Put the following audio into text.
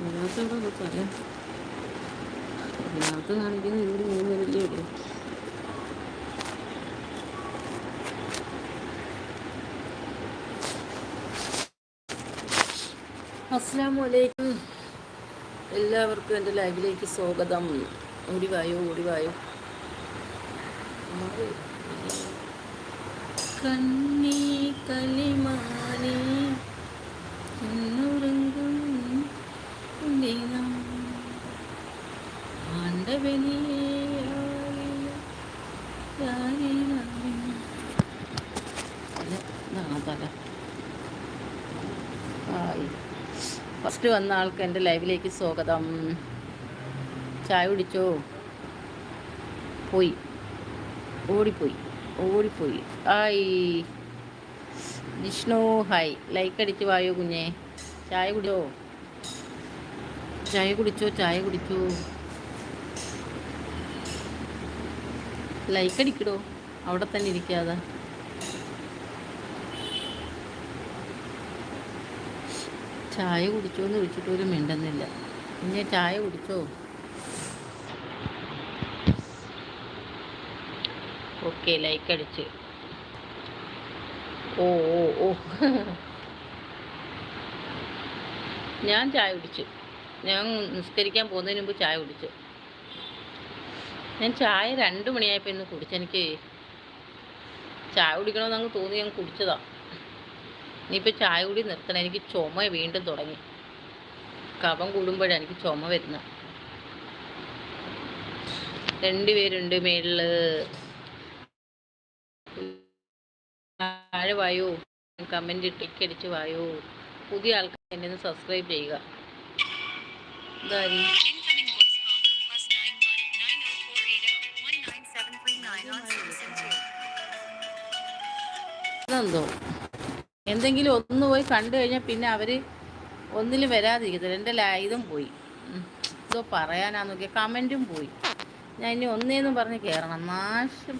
ഇതിനകത്തോടെ പറയാം ഇതിനകത്ത് കാണിക്കുന്ന ഇവർ മൂന്ന് പേരല്ലേ ഉള്ളൂ. അസ്സാം വലൈക്കും എല്ലാവർക്കും എന്റെ ലൈവിലേക്ക് സ്വാഗതം. ഓടിവായോ ഓടിവായോ. കണ്ണീ കലിമാനേ. ഫസ്റ്റ് വന്ന ആൾക്ക് എന്റെ ലൈവിലേക്ക് സ്വാഗതം. ചായ കുടിച്ചോ? പോയി. ഓടിപ്പോയി. ഓടിപ്പോയി. ഹായ്. ജിഷ്ണു ഹായ്. ലൈക്ക് അടിച്ച് വായോ കുഞ്ഞേ. ചായ കുടിച്ചോ? ചായ കുടിച്ചോ? ചായ കുടിച്ചോ? ലൈക്ക് അടിക്കടോ. അവിടെ തന്നെ ഇരിക്കാതെ. ചായ കുടിച്ചോ എന്ന് വിളിച്ചിട്ട് ഒരു മിണ്ടുന്നില്ല. പിന്നെ ചായ കുടിച്ചോ? ഓക്കെ ലൈക്ക് അടിച്ച്. ഓ ഓ ഓ. ഞാൻ ചായ കുടിച്ചു. ഞാൻ നിസ്കരിക്കാൻ പോകുന്നതിന് മുമ്പ് ചായ കുടിച്ചു. ഞാൻ ചായ രണ്ട് മണിയായപ്പോൾ ഇന്ന് കുടിച്ചെനിക്ക് ചായ കുടിക്കണമെന്ന് അങ്ങ് തോന്നി ഞാൻ കുടിച്ചതാ. ഇനിയിപ്പോൾ ചായ കൂടി നിർത്തണം. എനിക്ക് ചുമ വീണ്ടും തുടങ്ങി. കഫം കൂടുമ്പോഴാണ് എനിക്ക് ചുമ വരുന്നത് രണ്ടുപേരുണ്ട് മേളിൽ. താഴെ വായോ? കമന്റ് ടിക്കടിച്ച് വായോ? പുതിയ ആൾക്കാർ എന്നെ സബ്സ്ക്രൈബ് ചെയ്യുക. ഇതാരി? ഇതെന്തോ എന്തെങ്കിലും ഒന്ന് പോയി കണ്ടു കഴിഞ്ഞാൽ പിന്നെ അവർ ഒന്നിലും വരാതിരിക്കത്തില്ല. എന്റെ ഇതും പോയി. ഇതോ എന്തോ നോക്കിയ കമന്റും പോയി. ഞാൻ ഇനി ഒന്നേന്നും പറഞ്ഞ് കയറണം നാശം.